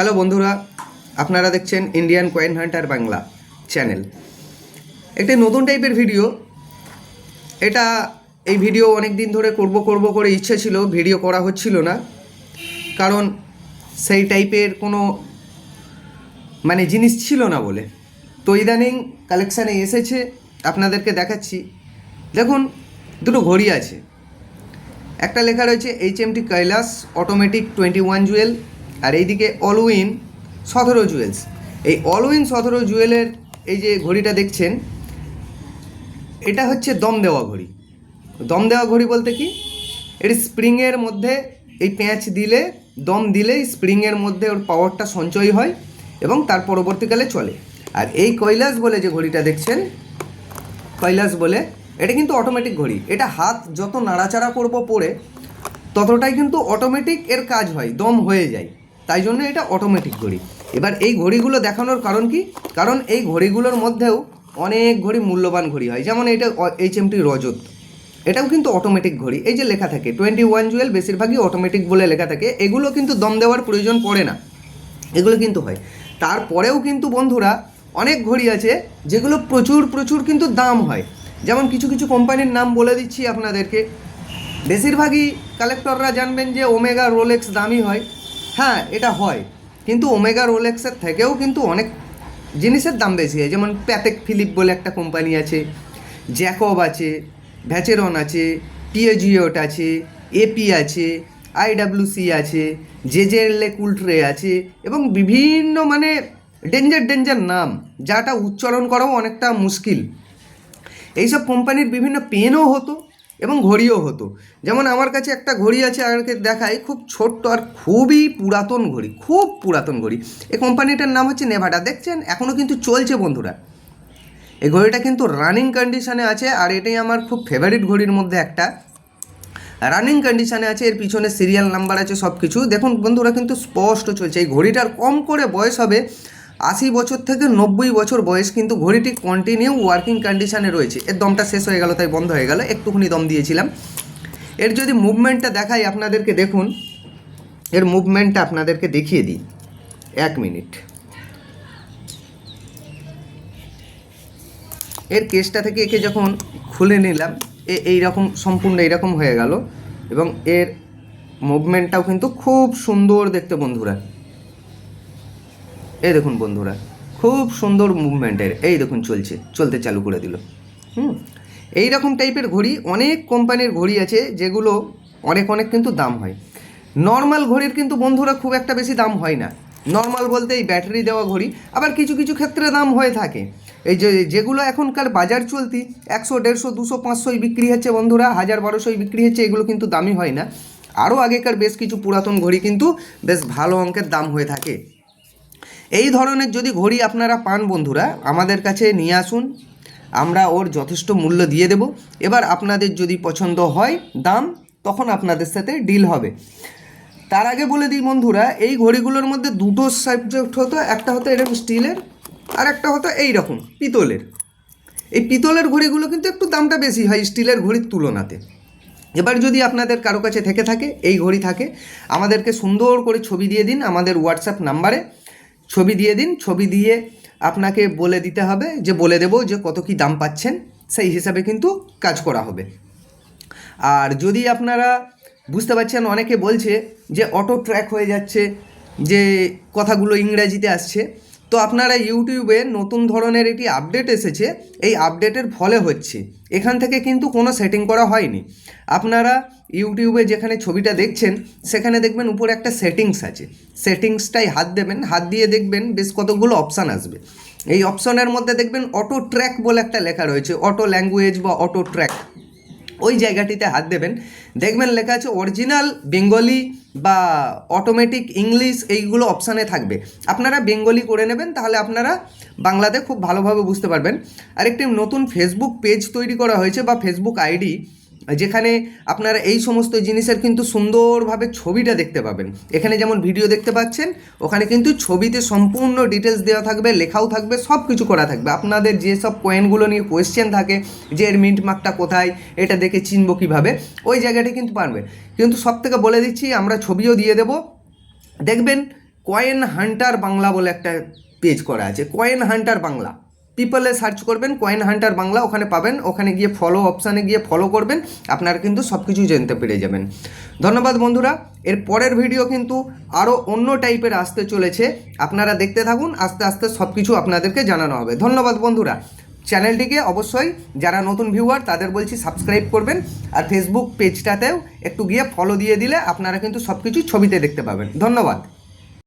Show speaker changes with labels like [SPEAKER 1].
[SPEAKER 1] Hello বন্ধুরা, আপনারা দেখছেন Indian coin hunter Bangla channel একটি নতুন টাইপের ভিডিও এটা এই ভিডিও অনেক দিন ধরে করব করব করে ইচ্ছে ছিল ভিডিও করা হচ্ছিল না। কারণ সেই টাইপের কোনো মানে জিনিস ছিল না বলে। তো ইদানিং কালেকশানে এসেছে, আপনাদেরকে দেখাচ্ছি। দেখুন, দুটো ঘড়ি আছে। একটা লেখা রয়েছে H MT Kailash automatic twenty one jewel আর এইদিকে অলউইন সতেরো জুয়েলস এই অলউইন সতেরো জুয়েলের এই যে ঘড়িটা দেখছেন, এটা হচ্ছে দম দেওয়া ঘড়ি। দম দেওয়া ঘড়ি বলতে কি? এটি স্প্রিংয়ের মধ্যে এই প্যাঁচ দিলে, দম দিলে স্প্রিংয়ের মধ্যে ওর পাওয়ারটা সঞ্চয় হয় এবং তার পরবর্তীকালে চলে। আর এই কৈলাস বলে যে ঘড়িটা দেখছেন, কৈলাস বলে, এটা কিন্তু অটোমেটিক ঘড়ি। এটা হাত যত নাড়াচাড়া করব পরে, ততটাই কিন্তু অটোমেটিক এর কাজ হয়, দম হয়ে যায়। তাই জন্য এটা অটোমেটিক ঘড়ি। এবার এই ঘড়িগুলো দেখানোর কারণ কি? কারণ এই ঘড়িগুলোর মধ্যেও অনেক ঘড়ি মূল্যবান ঘড়ি হয়। যেমন এটা এইচ এমটি রজত। এটাও কিন্তু অটোমেটিক ঘড়ি। এই যে লেখা থাকে টোয়েন্টি ওয়ান জুয়েল বেশিরভাগই অটোমেটিক বলে লেখা থাকে। এগুলো কিন্তু দম দেওয়ার প্রয়োজন পড়ে না। এগুলো কিন্তু হয়। তারপরেও কিন্তু বন্ধুরা অনেক ঘড়ি আছে যেগুলো প্রচুর প্রচুর কিন্তু দাম হয়। যেমন কিছু কিছু কোম্পানির নাম বলে দিচ্ছি আপনাদেরকে। বেশিরভাগই কালেক্টররা জানবেন যে ওমেগা রোলেক্স দামি হয়। হ্যাঁ এটা হয়। কিন্তু ওমেগা রোলেক্সের থেকেও কিন্তু অনেক জিনিসের দাম বেশি হয়। যেমন প্যাতেক ফিলিপ বলে একটা কোম্পানি আছে, জ্যাকব আছে, ভ্যাচেরন আছে, পিএজিওট আছে এপি আছে আইডাব্লিউসি আছে জেজেরলে কুলট্রে আছে এবং বিভিন্ন মানে ডেঞ্জার ডেঞ্জার নাম, যাটা উচ্চারণ করাও অনেকটা মুশকিল। এইসব কোম্পানির বিভিন্ন পেনও হতো। এবং ঘড়িও হতো। যেমন আমার কাছে একটা ঘড়ি আছে, আমাকে দেখাই খুব ছোট্ট আর খুবই পুরাতন ঘড়ি, খুব পুরাতন ঘড়ি। এই কোম্পানিটার নাম হচ্ছে নেভাডা। দেখছেন এখনও কিন্তু চলছে বন্ধুরা। এই ঘড়িটা কিন্তু রানিং কন্ডিশনে আছে, আর এটাই আমার খুব ফেভারিট ঘড়ির মধ্যে একটা। রানিং কন্ডিশনে আছে, এর পিছনে সিরিয়াল নাম্বার আছে সব কিছু দেখুন বন্ধুরা, কিন্তু স্পষ্ট চলছে। এই ঘড়িটার কম করে বয়স হবে আশি বছর থেকে নব্বই বছর বয়স কিন্তু ঘড়িটি কন্টিনিউ ওয়ার্কিং কন্ডিশনে রয়েছে। এর দমটা শেষ হয়ে গেল, তাই বন্ধ হয়ে গেল। একটুখানি দম দিয়েছিলাম। এর যদি মুভমেন্টটা দেখাই আপনাদেরকে, দেখুন। এর মুভমেন্টটা আপনাদেরকে দেখিয়ে দিই। এক মিনিট। এর কেসটা থেকে একে যখন খুলে নিলাম, এ এইরকম, সম্পূর্ণ এইরকম হয়ে গেল। এবং এর মুভমেন্টটাও কিন্তু খুব সুন্দর দেখতে বন্ধুরা। এই দেখুন বন্ধুরা, খুব সুন্দর মুভমেন্টের এই দেখুন চলছে, চলতে চালু করে দিল। হুম এই রকম টাইপের ঘড়ি, অনেক কোম্পানির ঘড়ি আছে যেগুলো অনেক অনেক কিন্তু দাম হয়। নর্মাল ঘড়ির কিন্তু বন্ধুরা খুব একটা বেশি দাম হয় না। নর্মাল বলতে এই ব্যাটারি দেওয়া ঘড়ি, আবার কিছু কিছু ক্ষেত্রে দাম হয়ে থাকে। এই যে, যেগুলো এখনকার বাজার চলতি, একশো, দেড়শো, দুশো, পাঁচশোই বিক্রি হচ্ছে বন্ধুরা, হাজার, বারোশোই বিক্রি হচ্ছে, এগুলো কিন্তু দামি হয় না। আরও আগেকার বেশ কিছু পুরাতন ঘড়ি কিন্তু বেশ ভালো অঙ্কের দাম হয়ে থাকে। এই ধরনের যদি ঘড়ি আপনারা পান বন্ধুরা, আমাদের কাছে নিয়ে আসুন, আমরা ওর যথেষ্ট মূল্য দিয়ে দেব। এবার আপনাদের যদি পছন্দ হয় দাম, তখন আপনাদের সাথে ডিল হবে। তার আগে বলে দিই বন্ধুরা, এই ঘড়িগুলোর মধ্যে দুটো সাবজেক্ট হতো, একটা হতো এরকম স্টিলের, আর একটা হতো এই রকম, পিতলের। এই পিতলের ঘড়িগুলো কিন্তু একটু দামটা বেশি হয় স্টিলের ঘড়ির তুলনাতে। এবার যদি আপনাদের কারও কাছে থেকে থাকে, এই ঘড়ি থাকে, আমাদেরকে সুন্দর করে ছবি দিয়ে দিন আমাদের হোয়াটসঅ্যাপ নাম্বারে। ছবি দিয়ে দিন, ছবি দিয়ে আপনাকে বলে দিতে হবে যে, বলে দেবো যে কত কি দাম পাচ্ছেন, সেই হিসাবে কিন্তু কাজ করা হবে। আর যদি আপনারা বুঝতে পারছেন, অনেকে বলছে যে, অটো ট্র্যাক হয়ে যাচ্ছে, যে কথাগুলো ইংরাজিতে আসছে তো আপনারা ইউটিউবে নতুন ধরনের একটি আপডেট এসেছে, এই আপডেটের ফলে হচ্ছে। এখান থেকে কিন্তু কোনো সেটিং করা হয়নি। আপনারা ইউটিউবে যেখানে ছবিটা দেখছেন, সেখানে দেখবেন উপরে একটা সেটিংস আছে। সেটিংসটাই হাত দেবেন, হাত দিয়ে দেখবেন বেশ কতগুলো অপশান আসবে। এই অপশনের মধ্যে দেখবেন অটো ট্র্যাক বলে একটা লেখা রয়েছে অটো ল্যাঙ্গুয়েজ বা অটো ট্র্যাক ওই জায়গাটিতে হাত দেবেন। দেখবেন লেখা আছে অরিজিনাল বেঙ্গলি বা অটোমেটিক ইংলিশ এইগুলো অপশানে থাকবে। আপনারা বেঙ্গলি করে নেবেন, তাহলে আপনারা বাংলাতে খুব ভালোভাবে বুঝতে পারবেন। আর একটি নতুন ফেসবুক পেজ তৈরি করা হয়েছে বা ফেসবুক আইডি যেখানে আপনারা এই সমস্ত জিনিসের কিন্তু সুন্দরভাবে ছবিটা দেখতে পাবেন। এখানে যেমন ভিডিও দেখতে পাচ্ছেন, ওখানে কিন্তু ছবিতে সম্পূর্ণ ডিটেলস দেওয়া থাকবে, লেখাও থাকবে সব কিছু করা থাকবে। আপনাদের যেসব পয়েন্টগুলো নিয়ে কোয়েশ্চেন থাকে, যে এর মিন্ট মার্কটা কোথায়, এটা দেখে চিনবো কীভাবে, ওই জায়গাটি কিন্তু পারবে কিন্তু সব থেকে বলে দিচ্ছি, আমরা ছবিও দিয়ে দেবো। দেখবেন কয়েন হান্টার বাংলা বলে একটা পেজ করা আছে। Coin hunter Bangla. পিপলে সার্চ করবেন কয়েন হান্টার বাংলা, ওখানে পাবেন। ওখানে গিয়ে ফলো অপশানে গিয়ে ফলো করবেন, আপনারা কিন্তু সব কিছুই জানতে পেরে যাবেন। ধন্যবাদ বন্ধুরা। এর পরের ভিডিও কিন্তু আরও অন্য টাইপের আসতে চলেছে। আপনারা দেখতে থাকুন, আস্তে আস্তে সব কিছু আপনাদেরকে জানানো হবে। ধন্যবাদ বন্ধুরা। চ্যানেলটিকে অবশ্যই যারা নতুন ভিউয়ার তাদের বলছি সাবস্ক্রাইব করবেন। আর ফেসবুক পেজটাতেও একটু গিয়ে ফলো দিয়ে দিলে আপনারা কিন্তু সব কিছু ছবিতে দেখতে পাবেন। ধন্যবাদ।